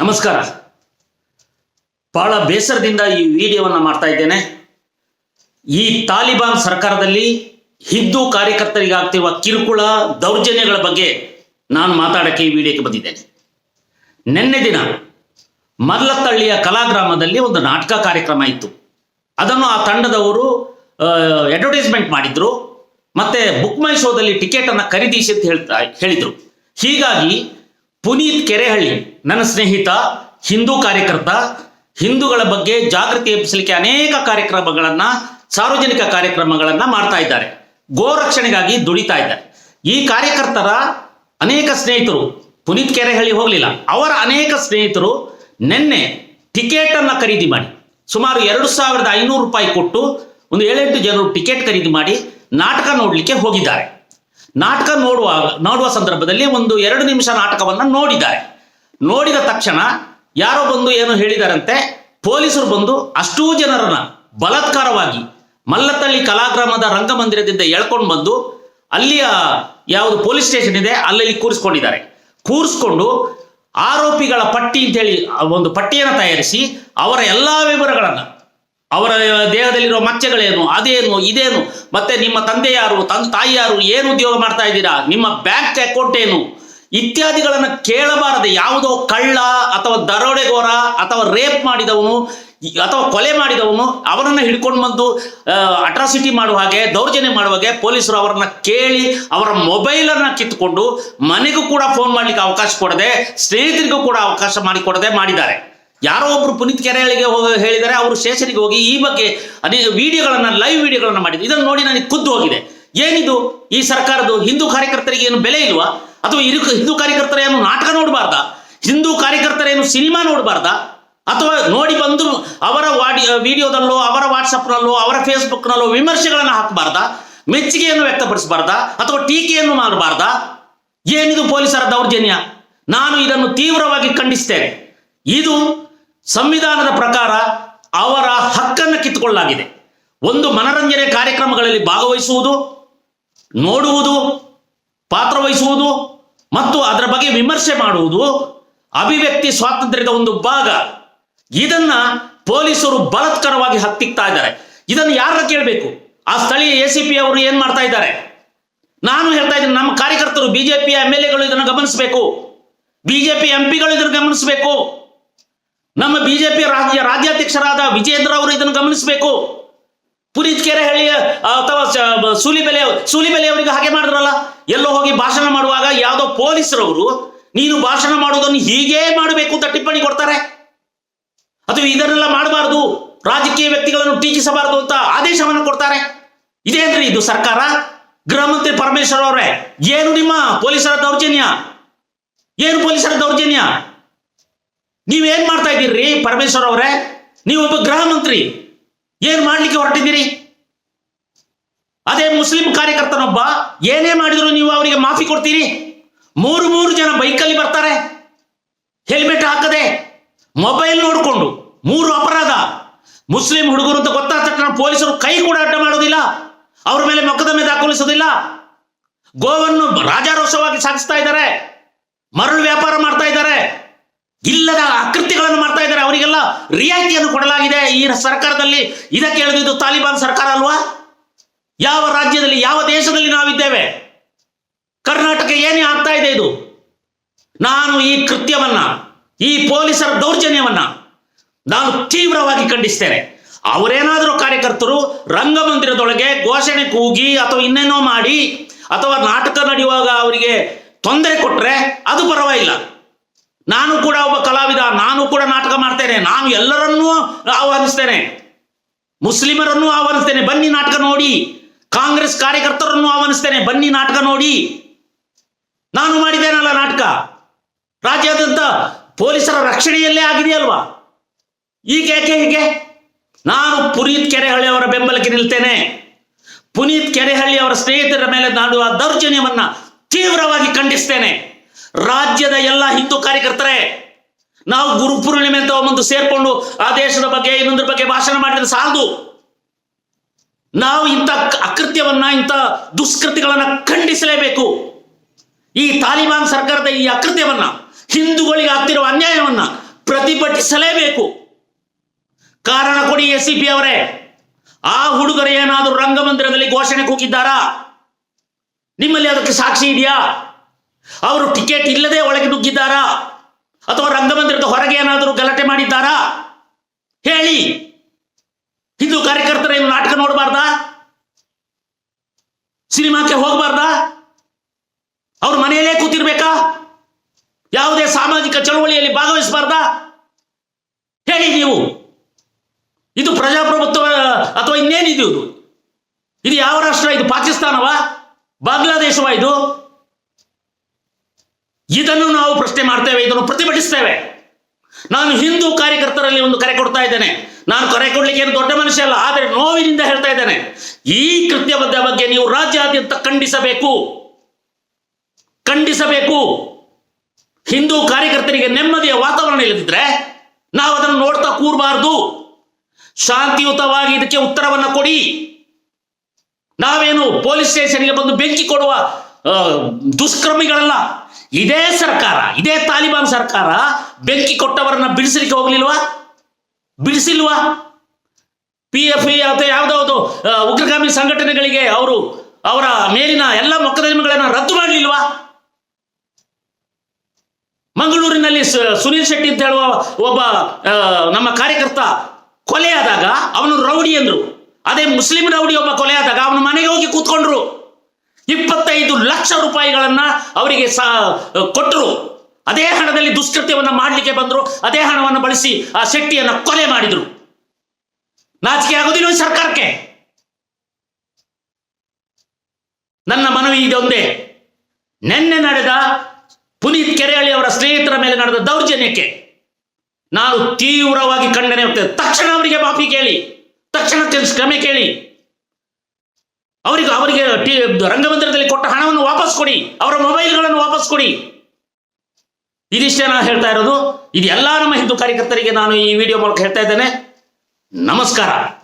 ನಮಸ್ಕಾರ. ಬಹಳ ಬೇಸರದಿಂದ ಈ ವಿಡಿಯೋವನ್ನು ಮಾಡ್ತಾ ಇದ್ದೇನೆ. ಈ ತಾಲಿಬಾನ್ ಸರ್ಕಾರದಲ್ಲಿ ಹಿಂದೂ ಕಾರ್ಯಕರ್ತರಿಗೆ ಆಗ್ತಿರುವ ಕಿರುಕುಳ ದೌರ್ಜನ್ಯಗಳ ಬಗ್ಗೆ ನಾನು ಮಾತಾಡಕ್ಕೆ ಈ ವಿಡಿಯೋಕ್ಕೆ ಬಂದಿದ್ದೇನೆ. ನಿನ್ನೆ ದಿನ ಮಲ್ಲತ್ತಳ್ಳಿಯ ಕಲಾಗ್ರಾಮದಲ್ಲಿ ಒಂದು ನಾಟಕ ಕಾರ್ಯಕ್ರಮ ಇತ್ತು. ಅದನ್ನು ಆ ತಂಡದವರು ಅಡ್ವರ್ಟೈಸ್ಮೆಂಟ್ ಮಾಡಿದ್ರು. ಮತ್ತೆ ಬುಕ್ ಮೈ ಶೋದಲ್ಲಿ ಟಿಕೆಟ್ ಅನ್ನ ಖರೀದಿಸಿ ಅಂತ ಹೇಳ್ತಾ, ಹೇಳಿದ್ರು. ಹೀಗಾಗಿ ಪುನೀತ್ ಕೆರೆಹಳ್ಳಿ, ನನ್ನ ಸ್ನೇಹಿತ, ಹಿಂದೂ ಕಾರ್ಯಕರ್ತ, ಹಿಂದೂಗಳ ಬಗ್ಗೆ ಜಾಗೃತಿ ಎಬ್ಬಿಸಲಿಕ್ಕೆ ಅನೇಕ ಕಾರ್ಯಕ್ರಮಗಳನ್ನ, ಸಾರ್ವಜನಿಕ ಕಾರ್ಯಕ್ರಮಗಳನ್ನ ಮಾಡ್ತಾ ಇದ್ದಾರೆ. ಗೋರಕ್ಷಣೆಗಾಗಿ ದುಡಿತಾ ಇದ್ದಾರೆ. ಈ ಕಾರ್ಯಕರ್ತರ ಅನೇಕ ಸ್ನೇಹಿತರು, ಪುನೀತ್ ಕೆರೆಹಳ್ಳಿ ಹೋಗಲಿಲ್ಲ. ಅವರ ಅನೇಕ ಸ್ನೇಹಿತರು ನಿನ್ನೆ ಟಿಕೆಟ್ ಅನ್ನ ಖರೀದಿ ಮಾಡಿ, ಸುಮಾರು ಎರಡು ಸಾವಿರದ ಐನೂರು ರೂಪಾಯಿ ಕೊಟ್ಟು ಒಂದು ಏಳೆಂಟು ಜನರು ಟಿಕೆಟ್ ಖರೀದಿ ಮಾಡಿ ನಾಟಕ ನೋಡಲಿಕ್ಕೆ ಹೋಗಿದ್ದಾರೆ. ನಾಟಕ ನೋಡುವ ನೋಡುವ ಸಂದರ್ಭದಲ್ಲಿ ಒಂದು ಎರಡು ನಿಮಿಷ ನಾಟಕವನ್ನು ನೋಡಿದ್ದಾರೆ. ನೋಡಿದ ತಕ್ಷಣ ಯಾರೋ ಬಂದು ಏನು ಹೇಳಿದಾರಂತೆ, ಪೊಲೀಸರು ಬಂದು ಅಷ್ಟೂ ಜನರನ್ನ ಬಲಾತ್ಕಾರವಾಗಿ ಮಲ್ಲತ್ತಳ್ಳಿ ಕಲಾಗ್ರಾಮದ ರಂಗಮಂದಿರದಿಂದ ಎಳ್ಕೊಂಡು ಬಂದು ಅಲ್ಲಿಯ ಯಾವುದು ಪೊಲೀಸ್ ಸ್ಟೇಷನ್ ಇದೆ, ಅಲ್ಲಲ್ಲಿ ಕೂರಿಸ್ಕೊಂಡಿದ್ದಾರೆ. ಕೂರಿಸ್ಕೊಂಡು ಆರೋಪಿಗಳ ಪಟ್ಟಿ ಅಂತೇಳಿ ಒಂದು ಪಟ್ಟಿಯನ್ನು ತಯಾರಿಸಿ ಅವರ ಎಲ್ಲ ವಿವರಗಳನ್ನು ಅವರ ದೇಹದಲ್ಲಿರೋ ಮಚ್ಚೆಗಳೇನು, ಅದೇನು, ಇದೇನು? ಮತ್ತೆ ನಿಮ್ಮ ತಂದೆ ಯಾರು, ತಂದೆ, ತಾಯಿ ಯಾರು, ಏನು ಉದ್ಯೋಗ ಮಾಡ್ತಾ ಇದ್ದೀರಾ? ನಿಮ್ಮ ಬ್ಯಾಂಕ್ ಅಕೌಂಟ್ ಏನು? ಇತ್ಯಾದಿಗಳನ್ನು ಕೇಳಬಾರದೆ ಯಾವುದೋ ಕಳ್ಳ ಅಥವಾ ದರೋಡೆಗೋರ ಅಥವಾ ರೇಪ್ ಮಾಡಿದವನು, ಅಥವಾ ಕೊಲೆ ಮಾಡಿದವನು ಅವರನ್ನ ಹಿಡ್ಕೊಂಡು ಬಂದು ಅಟ್ರಾಸಿಟಿ ಮಾಡುವ ಹಾಗೆ, ದೌರ್ಜನ್ಯ ಮಾಡುವ ಹಾಗೆ ಪೊಲೀಸರು ಅವರನ್ನ ಕೇಳಿ, ಅವರ ಮೊಬೈಲನ್ನು ಕಿತ್ತುಕೊಂಡು ಮನೆಗೂ ಕೂಡ ಫೋನ್ ಮಾಡ್ಲಿಕ್ಕೆ ಅವಕಾಶ ಕೊಡದೆ, ಸ್ನೇಹಿತರಿಗೂ ಕೂಡ ಅವಕಾಶ ಮಾಡಿಕೊಡದೆ ಮಾಡಿದ್ದಾರೆ. ಯಾರೋ ಒಬ್ರು ಪುನೀತ್ ಕೆರೆಗಳಿಗೆ ಹೋಗಿ ಹೇಳಿದರೆ ಅವರು ಶೇಷರಿಗೆ ಹೋಗಿ ಈ ಬಗ್ಗೆ ಅನೇಕ ವಿಡಿಯೋಗಳನ್ನ ಲೈವ್ ವಿಡಿಯೋಗಳನ್ನ ಮಾಡಿದ್ರು. ಇದನ್ನು ನೋಡಿ ನನಗೆ ಖುದ್ದು ಹೋಗಿದೆ. ಏನಿದು? ಈ ಸರ್ಕಾರದ್ದು ಹಿಂದೂ ಕಾರ್ಯಕರ್ತರಿಗೆ ಏನು ಬೆಲೆ ಇಲ್ವಾ? ಅಥವಾ ಇರು ಹಿಂದೂ ಕಾರ್ಯಕರ್ತರ ಏನು ನಾಟಕ ನೋಡಬಾರ್ದ? ಹಿಂದೂ ಕಾರ್ಯಕರ್ತರೇನು ಸಿನಿಮಾ ನೋಡಬಾರ್ದ? ಅಥವಾ ನೋಡಿ ಬಂದು ಅವರ ವಾಡಿ, ವಿಡಿಯೋದಲ್ಲೋ, ಅವರ ವಾಟ್ಸಪ್ನಲ್ಲೋ ಅವರ ಫೇಸ್ಬುಕ್ನಲ್ಲೋ ವಿಮರ್ಶೆಗಳನ್ನು ಹಾಕಬಾರ್ದ? ಮೆಚ್ಚುಗೆಯನ್ನು ವ್ಯಕ್ತಪಡಿಸಬಾರ್ದ? ಅಥವಾ ಟೀಕೆಯನ್ನು ಮಾಡಬಾರ್ದ? ಏನಿದು ಪೊಲೀಸರ ದೌರ್ಜನ್ಯ? ನಾನು ಇದನ್ನು ತೀವ್ರವಾಗಿ ಖಂಡಿಸ್ತೇನೆ. ಇದು ಸಂವಿಧಾನದ ಪ್ರಕಾರ ಅವರ ಹಕ್ಕನ್ನು ಕಿತ್ತುಕೊಳ್ಳಲಾಗಿದೆ. ಒಂದು ಮನರಂಜನೆ ಕಾರ್ಯಕ್ರಮಗಳಲ್ಲಿ ಭಾಗವಹಿಸುವುದು, ನೋಡುವುದು, ಪಾತ್ರವಹಿಸುವುದು ಮತ್ತು ಅದರ ಬಗ್ಗೆ ವಿಮರ್ಶೆ ಮಾಡುವುದು ಅಭಿವ್ಯಕ್ತಿ ಸ್ವಾತಂತ್ರ್ಯದ ಒಂದು ಭಾಗ. ಇದನ್ನ ಪೊಲೀಸರು ಬಲತ್ಕರವಾಗಿ ಹತ್ತಿಕ್ತಾ ಇದ್ದಾರೆ. ಇದನ್ನು ಯಾರ ಕೇಳಬೇಕು? ಆ ಸ್ಥಳೀಯ ಎ ಸಿ ಪಿ ಅವರು ಏನ್ ಮಾಡ್ತಾ ಇದ್ದಾರೆ? ನಾನು ಹೇಳ್ತಾ ಇದ್ದೀನಿ, ನಮ್ಮ ಕಾರ್ಯಕರ್ತರು ಬಿಜೆಪಿ ಎಂ ಎಲ್ ಎಗಳು ಇದನ್ನು ಗಮನಿಸಬೇಕು. ಬಿಜೆಪಿ ಎಂ ಪಿಗಳು ಇದನ್ನು ಗಮನಿಸಬೇಕು. ನಮ್ಮ ಬಿಜೆಪಿ ರಾಜ್ಯ ರಾಜ್ಯಾಧ್ಯಕ್ಷರಾದ ವಿಜೇಂದ್ರ ಅವರು ಇದನ್ನು ಗಮನಿಸಬೇಕು. ಪುರೀಜ್ಕೆರೆ ಹಳ್ಳಿಯ ಅಥವಾ ಸೂಲಿಬೆಲೆ ಸೂಲಿಬೆಲೆ ಅವರಿಗೆ ಹಾಗೆ ಮಾಡಿದ್ರಲ್ಲ? ಎಲ್ಲೋ ಹೋಗಿ ಭಾಷಣ ಮಾಡುವಾಗ ಯಾವುದೋ ಪೊಲೀಸರವರು, ನೀನು ಭಾಷಣ ಮಾಡುವುದನ್ನು ಹೀಗೇ ಮಾಡಬೇಕು ಅಂತ ಟಿಪ್ಪಣಿ ಕೊಡ್ತಾರೆ. ಅಥವಾ ಇದನ್ನೆಲ್ಲ ಮಾಡಬಾರದು, ರಾಜಕೀಯ ವ್ಯಕ್ತಿಗಳನ್ನು ಟೀಕಿಸಬಾರದು ಅಂತ ಆದೇಶವನ್ನು ಕೊಡ್ತಾರೆ. ಇದೇನ್ರಿ ಇದು ಸರ್ಕಾರ? ಗೃಹ ಮಂತ್ರಿ ಪರಮೇಶ್ವರ್ ಅವರೇ, ಏನು ನಿಮ್ಮ ಪೊಲೀಸರ ದೌರ್ಜನ್ಯ? ಏನು ಪೊಲೀಸರ ದೌರ್ಜನ್ಯ? ನೀವೇನ್ ಮಾಡ್ತಾ ಇದ್ದೀರಿ? ಪರಮೇಶ್ವರ್ ಅವರೇ ನೀವೊಬ್ಬ ಗೃಹ ಮಂತ್ರಿ. ಏನ್ ಮಾಡ್ಲಿಕ್ಕೆ ಹೊರಟಿದ್ದೀರಿ? ಅದೇ ಮುಸ್ಲಿಂ ಕಾರ್ಯಕರ್ತನೊಬ್ಬ, ಏನೇ ಮಾಡಿದ್ರು ನೀವು ಅವರಿಗೆ ಮಾಫಿ ಕೊಡ್ತೀರಿ? ಮೂರು ಮೂರು ಜನ ಬೈಕಲ್ಲಿ ಬರ್ತಾರೆ. ಹೆಲ್ಮೆಟ್ ಹಾಕದೆ, ಮೊಬೈಲ್ ನೋಡಿಕೊಂಡು, ಮೂರು ಅಪರಾಧ. ಮುಸ್ಲಿಂ ಹುಡುಗರು ಅಂತ ಗೊತ್ತಾದ ತಕ್ಷಣ ಪೊಲೀಸರು ಕೈ ಕೂಡ ಅಡ್ಡ ಮಾಡೋದಿಲ್ಲ. ಅವ್ರ ಮೇಲೆ ಮೊಕದ್ದಮೆ ದಾಖಲಿಸೋದಿಲ್ಲ. ಗೋವನ್ನು ರಾಜಾರೋಷವಾಗಿ ಸಾಗಿಸ್ತಾ ಇದ್ದಾರೆ. ಮರಳು ವ್ಯಾಪಾರ ಮಾಡ್ತಾ ಇದ್ದಾರೆ. ಇಲ್ಲದ ಆಕೃತಿಗಳನ್ನು ಮಾಡ್ತಾ ಇದ್ದಾರೆ. ಅವರಿಗೆಲ್ಲ ರಿಯಾಯಿತಿಯನ್ನು ಕೊಡಲಾಗಿದೆ. ಈ ಸರ್ಕಾರದಲ್ಲಿ ಇದಕ್ಕೆ ಹೇಳಿದ್ದು ತಾಲಿಬಾನ್ ಸರ್ಕಾರ ಅಲ್ವಾ? ಯಾವ ರಾಜ್ಯದಲ್ಲಿ, ಯಾವ ದೇಶದಲ್ಲಿ ನಾವಿದ್ದೇವೆ? ಕರ್ನಾಟಕ ಏನೇ ಆಗ್ತಾ ಇದೆ ಇದು? ನಾನು ಈ ಕೃತ್ಯವನ್ನ, ಈ ಪೊಲೀಸರ ದೌರ್ಜನ್ಯವನ್ನ ನಾನು ತೀವ್ರವಾಗಿ ಖಂಡಿಸ್ತೇನೆ. ಅವರೇನಾದರೂ ಕಾರ್ಯಕರ್ತರು ರಂಗಮಂದಿರದೊಳಗೆ ಘೋಷಣೆ ಕೂಗಿ ಅಥವಾ ಇನ್ನೇನೋ ಮಾಡಿ ಅಥವಾ ನಾಟಕ ನಡೆಯುವಾಗ ಅವರಿಗೆ ತೊಂದರೆ ಕೊಟ್ಟರೆ ಅದು ಪರವಾಗಿಲ್ಲ. ನಾನು ಕೂಡ ಒಬ್ಬ ಕಲಾವಿದ, ನಾನು ಕೂಡ ನಾಟಕ ಮಾಡ್ತೇನೆ, ನಾನು ಎಲ್ಲರನ್ನೂ ಆಹ್ವಾನಿಸ್ತೇನೆ. ಮುಸ್ಲಿಮರನ್ನು ಆಹ್ವಾನಿಸ್ತೇನೆ, ಬನ್ನಿ ನಾಟಕ ನೋಡಿ. ಕಾಂಗ್ರೆಸ್ ಕಾರ್ಯಕರ್ತರನ್ನು ಆಹ್ವಾನಿಸ್ತೇನೆ, ಬನ್ನಿ ನಾಟಕ ನೋಡಿ. ನಾನು ಮಾಡಿದ್ದೇನಲ್ಲ ನಾಟಕ? ರಾಜ್ಯಾದ್ಯಂತ ಪೊಲೀಸರ ರಕ್ಷಣೆಯಲ್ಲೇ ಆಗಿದೆಯಲ್ವಾ ಈಗ ಯಾಕೆ ಹೀಗೆ? ನಾನು ಪುನೀತ್ ಕೆರೆಹಳ್ಳಿ ಅವರ ಬೆಂಬಲಕ್ಕೆ ನಿಲ್ತೇನೆ. ಪುನೀತ್ ಕೆರೆಹಳ್ಳಿ ಅವರ ಸ್ನೇಹಿತರ ಮೇಲೆ ನಾಡುವ ದೌರ್ಜನ್ಯವನ್ನ ತೀವ್ರವಾಗಿ ಖಂಡಿಸ್ತೇನೆ. ರಾಜ್ಯದ ಎಲ್ಲ ಹಿಂದೂ ಕಾರ್ಯಕರ್ತರೇ, ನಾವು ಗುರುಪೂರ್ಣಿಮೆ ಅಂತ ಒಂದು ಸೇರ್ಕೊಂಡು ಆ ದೇಶದ ಬಗ್ಗೆ, ಇನ್ನೊಂದ್ರ ಬಗ್ಗೆ ಭಾಷಣ ಮಾಡಿದ್ರೆ ಸಾಲದು. ನಾವು ಇಂಥ ಅಕೃತ್ಯವನ್ನ, ಇಂಥ ದುಷ್ಕೃತಿಗಳನ್ನ ಖಂಡಿಸಲೇಬೇಕು. ಈ ತಾಲಿಬಾನ್ ಸರ್ಕಾರದ ಈ ಅಕೃತ್ಯವನ್ನ, ಹಿಂದೂಗಳಿಗೆ ಆಗ್ತಿರುವ ಅನ್ಯಾಯವನ್ನ ಪ್ರತಿಭಟಿಸಲೇಬೇಕು. ಕಾರಣ ಕೊಡಿ ಎಸ್ ಸಿ ಪಿ ಅವರೇ, ಆ ಹುಡುಗರು ಏನಾದರೂ ರಂಗಮಂದಿರದಲ್ಲಿ ಘೋಷಣೆ ಕೂಗಿದ್ದಾರಾ ನಿಮ್ಮಲ್ಲಿ ಅದಕ್ಕೆ ಸಾಕ್ಷಿ ಇದೆಯಾ? ಅವರು ಟಿಕೆಟ್ ಇಲ್ಲದೆ ಒಳಗೆ ನುಗ್ಗಿದ್ದಾರಾ? ಅಥವಾ ರಂಗಮಂದಿರದ ಹೊರಗೆ ಏನಾದರೂ ಗಲಾಟೆ ಮಾಡಿದ್ದಾರಾ? ಹೇಳಿ. ಹಿಂದೂ ಕಾರ್ಯಕರ್ತರ ಏನು ನಾಟಕ ನೋಡಬಾರ್ದಾ? ಸಿನಿಮಾಕ್ಕೆ ಹೋಗಬಾರ್ದಾ? ಅವ್ರ ಮನೆಯಲ್ಲೇ ಕೂತಿರ್ಬೇಕಾ? ಯಾವುದೇ ಸಾಮಾಜಿಕ ಚಳವಳಿಯಲ್ಲಿ ಭಾಗವಹಿಸಬಾರ್ದಾ? ಹೇಳಿ ನೀವು. ಇದು ಪ್ರಜಾಪ್ರಭುತ್ವ, ಅಥವಾ ಇನ್ನೇನಿದು? ಇದು ಇದು ಯಾವ ರಾಷ್ಟ್ರ? ಇದು ಪಾಕಿಸ್ತಾನವಾ? ಬಾಂಗ್ಲಾದೇಶವಾ ಇದು? ಇದನ್ನು ನಾವು ಪ್ರಶ್ನೆ ಮಾಡ್ತೇವೆ, ಇದನ್ನು ಪ್ರತಿಭಟಿಸ್ತೇವೆ. ನಾನು ಹಿಂದೂ ಕಾರ್ಯಕರ್ತರಲ್ಲಿ ಒಂದು ಕರೆ ಕೊಡ್ತಾ ಇದ್ದೇನೆ. ನಾನು ಕರೆ ಕೊಡ್ಲಿಕ್ಕೆ ಏನು ದೊಡ್ಡ ಮನುಷ್ಯ ಅಲ್ಲ, ಆದರೆ ನೋವಿನಿಂದ ಹೇಳ್ತಾ ಇದ್ದೇನೆ. ಈ ಕೃತ್ಯದ ಬಗ್ಗೆ ನೀವು ರಾಜ್ಯಾದ್ಯಂತ ಖಂಡಿಸಬೇಕು. ಖಂಡಿಸಬೇಕು. ಹಿಂದೂ ಕಾರ್ಯಕರ್ತರಿಗೆ ನೆಮ್ಮದಿಯ ವಾತಾವರಣ ಇಲ್ಲದಿದ್ರೆ ನಾವು ಅದನ್ನು ನೋಡ್ತಾ ಕೂರಬಾರ್ದು. ಶಾಂತಿಯುತವಾಗಿ ಇದಕ್ಕೆ ಉತ್ತರವನ್ನು ಕೊಡಿ. ನಾವೇನು ಪೊಲೀಸ್ ಸ್ಟೇಷನ್ಗೆ ಬಂದು ಬೆಂಕಿ ಕೊಡುವ ದುಷ್ಕರ್ಮಿಗಳಲ್ಲ. ಇದೇ ಸರ್ಕಾರ, ಇದೇ ತಾಲಿಬಾನ್ ಸರ್ಕಾರ ಬೆಂಕಿ ಕೊಟ್ಟವರನ್ನ ಬಿಡಿಸಲಿಕ್ಕೆ ಹೋಗ್ಲಿಲ್ವಾ? ಬಿಡಿಸಿಲ್ವಾ? ಪಿ ಎಫ್ ಇ ಅಥವಾ ಯಾವುದಾವುದು ಉಗ್ರಗಾಮಿ ಸಂಘಟನೆಗಳಿಗೆ ಅವರು ಅವರ ಮೇಲಿನ ಎಲ್ಲ ಮೊಕದ್ದಮೆಗಳನ್ನು ರದ್ದು ಮಾಡಲಿಲ್ವಾ? ಮಂಗಳೂರಿನಲ್ಲಿ ಸುನೀಲ್ ಶೆಟ್ಟಿ ಅಂತ ಹೇಳುವ ಒಬ್ಬ ನಮ್ಮ ಕಾರ್ಯಕರ್ತ ಕೊಲೆಯಾದಾಗ ಅವನು ರೌಡಿ ಅಂದ್ರು. ಅದೇ ಮುಸ್ಲಿಂ ರೌಡಿ ಒಬ್ಬ ಕೊಲೆಯಾದಾಗ ಅವನ ಮನೆಗೆ ಹೋಗಿ ಕೂತ್ಕೊಂಡ್ರು. ಇಪ್ಪತ್ತೈದು ಲಕ್ಷ ರೂಪಾಯಿಗಳನ್ನ ಅವರಿಗೆ ಸಾ ಕೊಟ್ಟರು. ಅದೇ ಹಣದಲ್ಲಿ ದುಷ್ಕೃತ್ಯವನ್ನು ಮಾಡಲಿಕ್ಕೆ ಬಂದರು. ಅದೇ ಹಣವನ್ನು ಬಳಸಿ ಆ ಶೆಟ್ಟಿಯನ್ನು ಕೊಲೆ ಮಾಡಿದರು. ನಾಚಿಕೆ ಆಗೋದಿಲ್ಲ ಸರ್ಕಾರಕ್ಕೆ. ನನ್ನ ಮನವಿ ಇದೊಂದೇ ನಿನ್ನೆ ನಡೆದ ಪುನೀತ್ ಕೆರೆಹಳ್ಳಿ ಅವರ ಸ್ನೇಹಿತರ ಮೇಲೆ ನಡೆದ ದೌರ್ಜನ್ಯಕ್ಕೆ ನಾನು ತೀವ್ರವಾಗಿ ಖಂಡನೆ ಹೋಗ್ತೇನೆ ತಕ್ಷಣ ಅವರಿಗೆ ಮಾಫಿ ಕೇಳಿ. ತಕ್ಷಣ ಕ್ರಮೆ ಕೇಳಿ. ಅವರಿಗೆ ಅವರಿಗೆ ಟಿ- ರಂಗಮಂದಿರದಲ್ಲಿ ಕೊಟ್ಟ ಹಣವನ್ನು ವಾಪಸ್ ಕೊಡಿ. ಅವರ ಮೊಬೈಲ್ಗಳನ್ನು ವಾಪಸ್ ಕೊಡಿ. ಇದಿಷ್ಟೇ ನಾನು ಹೇಳ್ತಾ ಇರೋದು. ಇದೆಲ್ಲ ನಮ್ಮ ಹಿಂದೂ ಕಾರ್ಯಕರ್ತರಿಗೆ ನಾನು ಈ ವಿಡಿಯೋ ಮೂಲಕ ಹೇಳ್ತಾ ಇದ್ದೇನೆ. ನಮಸ್ಕಾರ.